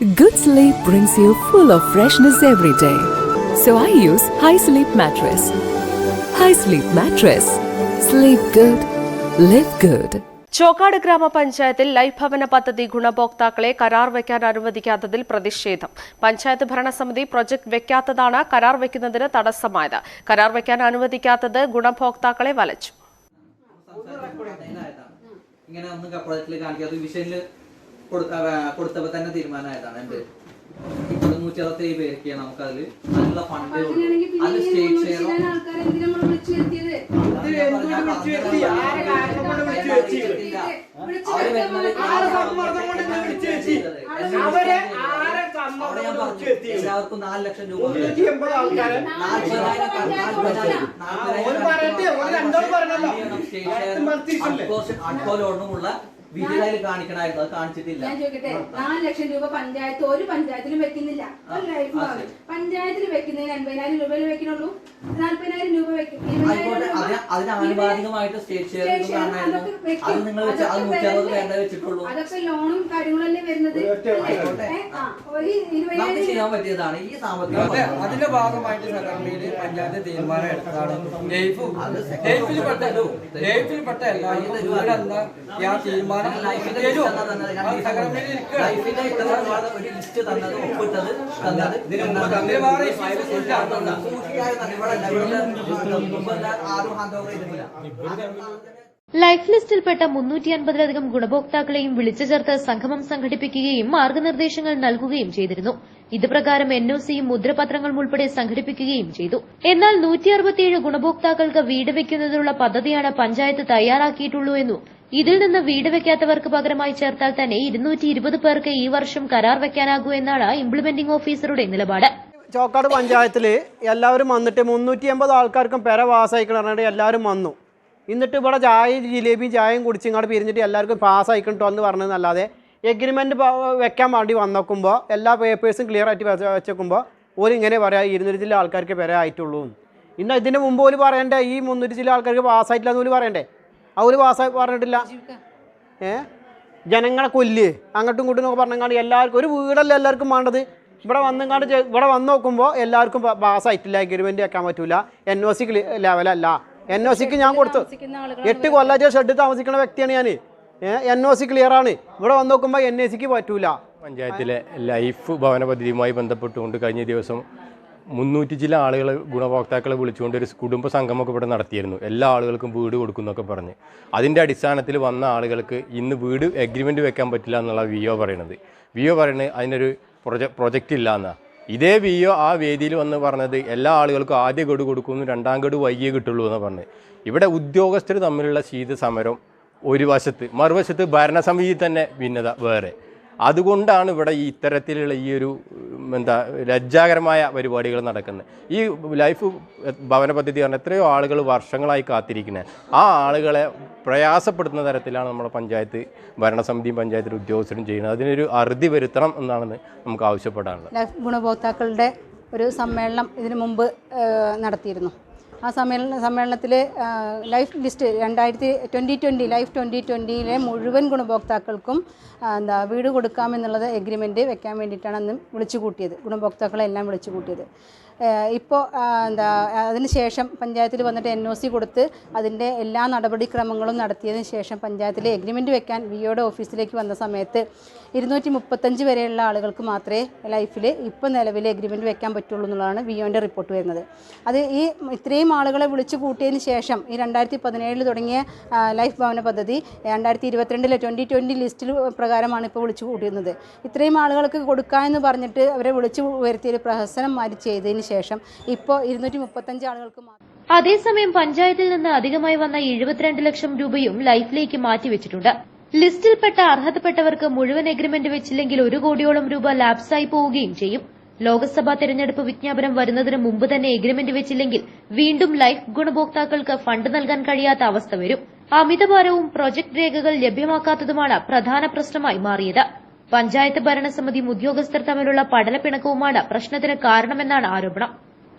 Good sleep brings you full of freshness every day. So I use High Sleep Mattress. High Sleep Mattress. Sleep good. Live good. Chokkad ഗ്രാമപഞ്ചായത്തിൽ life ഭവന പദ്ധതി ഗുണഭോക്താക്കളെ കരാർ വയ്ക്കാൻ അനുവദിക്കാത്തതിൽ പ്രതിഷേധം പഞ്ചായത്ത് ഭരണസമിതി project വെക്കാത്തതാണ് കരാർ വയ്ക്കുന്നതിന് തടസ്സമായത് കരാർ വയ്ക്കാൻ അനുവദിക്കാത്തത് ഗുണഭോക്താക്കളെ വലച്ചു ഇങ്ങനെ ഒന്നും കൊടുത്തപ്പോ തന്നെ തീരുമാനമായതാണ് എന്ത്? ഇപ്പോൾ നൂറ്റി അറുപത്തേഴ് പേർക്ക് നമുക്കതിൽ നല്ല ഫണ്ട് അത് സ്റ്റേറ്റ് അവർ വരുന്നത് എല്ലാവർക്കും നാല് ലക്ഷം രൂപ. ആൾക്കാരെ കാണിക്കണായിരുന്നു അത് കാണിച്ചിട്ടില്ല. ഞാൻ ചോദിക്കട്ടെ നാല് ലക്ഷം രൂപ പഞ്ചായത്ത് ഒരു പഞ്ചായത്തിലും വെക്കുന്നില്ല. പഞ്ചായത്തിൽ വെക്കുന്നതിന് അൻപതിനായിരം രൂപയിൽ വെക്കണുള്ളൂ നാല്പതിനായിരം അതിന് അതിന് ആനുപാതികമായിട്ട് സ്റ്റേറ്റ് ഷെയർ. അത് നിങ്ങൾ അത് അതൊക്കെ വേണ്ട വെച്ചിട്ടുള്ളൂ. ലോണും കാര്യങ്ങളല്ലേ വരുന്നത്? നമുക്ക് ചെയ്യാൻ പറ്റിയതാണ് ഈ സാമ്പത്തിക അതിന്റെ ഭാഗമായിട്ട് സംഘടനയിൽ പഞ്ചായത്ത് തീരുമാനം എടുത്തതാണ്. ലൈഫ് ലൈഫിൽപ്പെട്ട ആ തീരുമാനം? ലൈഫിന്റെ ലിസ്റ്റ് ഒരു തന്നത് ഒപ്പിട്ടത് തന്നത് തന്നെ ഇവിടെ ഇവിടെ ആരും ഹാൻഡ് ഓവർ ലൈഫ് ലിസ്റ്റിൽപ്പെട്ട മുന്നൂറ്റി അൻപതിലധികം ഗുണഭോക്താക്കളെയും വിളിച്ചു ചേർത്ത് സംഗമം സംഘടിപ്പിക്കുകയും മാർഗനിർദ്ദേശങ്ങൾ നൽകുകയും ചെയ്തിരുന്നു. ഇതുപ്രകാരം എൻ ഒ സിയും മുദ്രപത്രങ്ങളും ഉൾപ്പെടെ സംഘടിപ്പിക്കുകയും ചെയ്തു. എന്നാൽ നൂറ്റി അറുപത്തിയേഴ് ഗുണഭോക്താക്കൾക്ക് വീട് വെക്കുന്നതിനുള്ള പദ്ധതിയാണ് പഞ്ചായത്ത് തയ്യാറാക്കിയിട്ടുള്ളൂ എന്നും ഇതിൽ നിന്ന് വീട് വെക്കാത്തവർക്ക് പകരമായി ചേർത്താൽ തന്നെ ഇരുന്നൂറ്റി ഇരുപത് പേർക്ക് ഈ വർഷം കരാർ വെക്കാനാകൂ എന്നാണ് ഇംപ്ലിമെന്റിംഗ് ഓഫീസറുടെ നിലപാട്. ചോക്കാട് പഞ്ചായത്തിൽ എല്ലാവരും വന്നിട്ട് മുന്നൂറ്റി എൺപത് ആൾക്കാർക്കും പെര പാസ്സായിക്കണം പറഞ്ഞിട്ട് എല്ലാവരും വന്നു. എന്നിട്ട് ഇവിടെ ചായയും ജിലേബിയും ചായയും കുടിച്ച് ഇങ്ങോട്ട് പിരിഞ്ഞിട്ട് എല്ലാവർക്കും പാസ്സായിക്കണ്ടോ എന്ന് പറഞ്ഞതെന്നല്ലാതെ എഗ്രിമെന്റ് വെക്കാൻ വേണ്ടി വന്നോക്കുമ്പോൾ എല്ലാ പേപ്പേഴ്സും ക്ലിയർ ആയിട്ട് വെച്ച് വെച്ചേക്കുമ്പോൾ ഒരു ഇങ്ങനെ പറയാം ഇരുന്നൂറ്റി ചില ആൾക്കാർക്ക് പെര ആയിട്ടുള്ളൂ. ഇന്ന ഇതിന് മുമ്പ് ഒരു പറയണ്ടേ ഈ മുന്നൂറ്റി ചില ആൾക്കാർക്ക് പാസ്സായിട്ടില്ല എന്ന് പോലും പറയണ്ടേ? ഒരു പാസ്സായി പറഞ്ഞിട്ടില്ല? ഏ? ജനങ്ങളെ കൊല്ല് അങ്ങോട്ടും ഇങ്ങോട്ടും എന്നൊക്കെ പറഞ്ഞാൽ എല്ലാവർക്കും ഒരു വീടല്ല എല്ലാവർക്കും വേണ്ടത്. ഇവിടെ വന്നെങ്ങാണ്ട് ചെ- ഇവിടെ വന്ന് നോക്കുമ്പോൾ എല്ലാവർക്കും പാസ്സായിട്ടില്ല എഗ്രിമെന്റ് വെക്കാൻ പറ്റൂല. എൻ ഒ സി ലെവലല്ല. എൻ ഒ സിക്ക് ഞാൻ കൊടുത്തു. എട്ട് കൊല്ലാച്ച ഷെഡ് താമസിക്കുന്ന വ്യക്തിയാണ് ഞാൻ എൻ ഒ സി ക്ലിയർ ആണ്. ഇവിടെ വന്ന് നോക്കുമ്പോൾ എൻ എ സിക്ക് പറ്റൂല. പഞ്ചായത്തിലെ ലൈഫ് ഭവന പദ്ധതിയുമായി ബന്ധപ്പെട്ടുകൊണ്ട് കഴിഞ്ഞ ദിവസം മുന്നൂറ്റി ചില ആളുകൾ ഗുണഭോക്താക്കളെ വിളിച്ചുകൊണ്ട് ഒരു കുടുംബ സംഗമമൊക്കെ ഇവിടെ നടത്തിയിരുന്നു. എല്ലാ ആളുകൾക്കും വീട് കൊടുക്കുന്നൊക്കെ പറഞ്ഞ്. അതിന്റെ അടിസ്ഥാനത്തിൽ വന്ന ആളുകൾക്ക് ഇന്ന് വീട് എഗ്രിമെന്റ് വെക്കാൻ പറ്റില്ല എന്നുള്ള വി ഒ പറയണത് വി ഒ പറയുന്നത് അതിനൊരു പ്രൊജ പ്രൊജക്റ്റ് ഇല്ല എന്നാ ഇതേ വി ഒ ആ വേദിയിൽ വന്ന് പറഞ്ഞത് എല്ലാ ആളുകൾക്കും ആദ്യ ഗഡു കൊടുക്കുന്നു രണ്ടാം ഗഡു വൈകിയേ കിട്ടുള്ളൂ എന്ന് പറഞ്ഞത്. ഇവിടെ ഉദ്യോഗസ്ഥർ തമ്മിലുള്ള ശീത സമരം ഒരു വശത്ത് മറുവശത്ത് ഭരണസമിതി തന്നെ ഭിന്നത വേറെ. അതുകൊണ്ടാണ് ഇവിടെ ഈ ഇത്തരത്തിലുള്ള ഈ ഒരു എന്താ ലജ്ജാകരമായ പരിപാടികൾ നടക്കുന്നത്. ഈ ലൈഫ് ഭവന പദ്ധതി പറഞ്ഞാൽ എത്രയോ ആളുകൾ വർഷങ്ങളായി കാത്തിരിക്കുന്നത്. ആ ആളുകളെ പ്രയാസപ്പെടുത്തുന്ന തരത്തിലാണ് നമ്മുടെ പഞ്ചായത്ത് ഭരണസമിതിയും പഞ്ചായത്തിൽ ഉദ്യോഗസ്ഥരും ചെയ്യുന്നത്. അതിനൊരു അറുതി വരുത്തണം എന്നാണ് നമുക്ക് ആവശ്യപ്പെടാനുള്ളത്. ഗുണഭോക്താക്കളുടെ ഒരു സമ്മേളനം ഇതിനു മുമ്പ് നടത്തിയിരുന്നു. ആ സമ്മേളന സമ്മേളനത്തിൽ ലൈഫ് ലിസ്റ്റ് രണ്ടായിരത്തി ട്വന്റി ട്വന്റി ലൈഫ് ട്വന്റി ട്വന്റിയിലെ മുഴുവൻ ഗുണഭോക്താക്കൾക്കും എന്താ വീട് കൊടുക്കാമെന്നുള്ളത് എഗ്രിമെന്റ് വെക്കാൻ വേണ്ടിയിട്ടാണ് അന്ന് വിളിച്ചു കൂട്ടിയത് ഗുണഭോക്താക്കളെല്ലാം വിളിച്ചു കൂട്ടിയത് ഇപ്പോൾ എന്താ അതിന് ശേഷം പഞ്ചായത്തിൽ വന്നിട്ട് എൻ ഒ സി കൊടുത്ത് അതിന്റെ എല്ലാ നടപടിക്രമങ്ങളും നടത്തിയതിന് ശേഷം പഞ്ചായത്തിൽ എഗ്രിമെന്റ് വെക്കാൻ വി ഒയുടെ ഓഫീസിലേക്ക് വന്ന സമയത്ത് ഇരുന്നൂറ്റി മുപ്പത്തഞ്ച് വരെയുള്ള ആളുകൾക്ക് മാത്രമേ ലൈഫിൽ ഇപ്പോൾ നിലവിൽ എഗ്രിമെന്റ് വെക്കാൻ പറ്റുള്ളൂ എന്നുള്ളതാണ് വി ഒന്റെ റിപ്പോർട്ട് വരുന്നത്. അത് ഈ ഇത്രയും ആളുകളെ വിളിച്ചു കൂട്ടിയതിന് ശേഷം ഈ രണ്ടായിരത്തി പതിനേഴിൽ തുടങ്ങിയ ലൈഫ് ഭവന പദ്ധതി രണ്ടായിരത്തി ഇരുപത്തിരണ്ടിലെ ട്വന്റി ട്വന്റി ലിസ്റ്റിൽ പ്രകാരമാണ് ഇപ്പോൾ വിളിച്ചു കൂട്ടിയിരുന്നത്. ഇത്രയും ആളുകൾക്ക് കൊടുക്കാമെന്ന് പറഞ്ഞിട്ട് അവരെ വിളിച്ചു വരുത്തിയൊരു പ്രഹസനം മാറ്റി ചെയ്തതിന് ശേഷം ഇപ്പോ ഇരുന്നൂറ്റി മുപ്പത്തഞ്ച് ആളുകൾക്ക് മാത്രം. അതേസമയം പഞ്ചായത്തിൽ നിന്ന് അധികമായി വന്ന എഴുപത്തിരണ്ട് ലക്ഷം രൂപയും ലൈഫിലേക്ക് മാറ്റിവെച്ചിട്ടുണ്ട്. ലിസ്റ്റിൽപ്പെട്ട അർഹതപ്പെട്ടവർക്ക് മുഴുവൻ എഗ്രിമെന്റ് വെച്ചില്ലെങ്കിൽ ഒരു കോടിയോളം രൂപ ലാപ്സായി പോവുകയും ചെയ്യും. ലോക്സഭാ തെരഞ്ഞെടുപ്പ് വിജ്ഞാപനം വരുന്നതിന് മുമ്പ് തന്നെ എഗ്രിമെന്റ് വെച്ചില്ലെങ്കിൽ വീണ്ടും ലൈഫ് ഗുണഭോക്താക്കൾക്ക് ഫണ്ട് നൽകാൻ കഴിയാത്ത അവസ്ഥ വരും. അമിതഭാരവും പ്രൊജക്ട് രേഖകൾ ലഭ്യമാക്കാത്തതുമാണ് പ്രധാന പ്രശ്നമായി മാറിയത്. പഞ്ചായത്ത് ഭരണസമിതിയും ഉദ്യോഗസ്ഥർ തമ്മിലുള്ള പടലപ്പിണക്കവുമാണ് പ്രശ്നത്തിന് കാരണമെന്നാണ് ആരോപണം.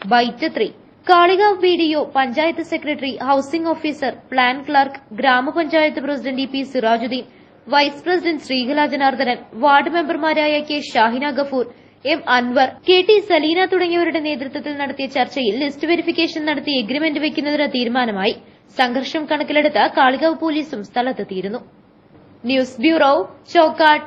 Byte three. Kalikavu B D O panchayat secretary housing officer plan clerk grama panchayat president P Sirajuddin vice president Sreekala Janardhanan ward മെമ്പർമാരായ K Shahina Gafoor M Anwar K T Salina തുടങ്ങിയവരുടെ നേതൃത്വത്തിൽ നടത്തിയ ചർച്ചയിൽ ലിസ്റ്റ് വെരിഫിക്കേഷൻ നടത്തി agreement വയ്ക്കുന്നതിന് തീരുമാനമായി. സംഘർഷം കണക്കിലെടുത്ത് കാളികാവ് പോലീസും സ്ഥലത്തെത്തിയിരുന്നു. News bureau Chokkad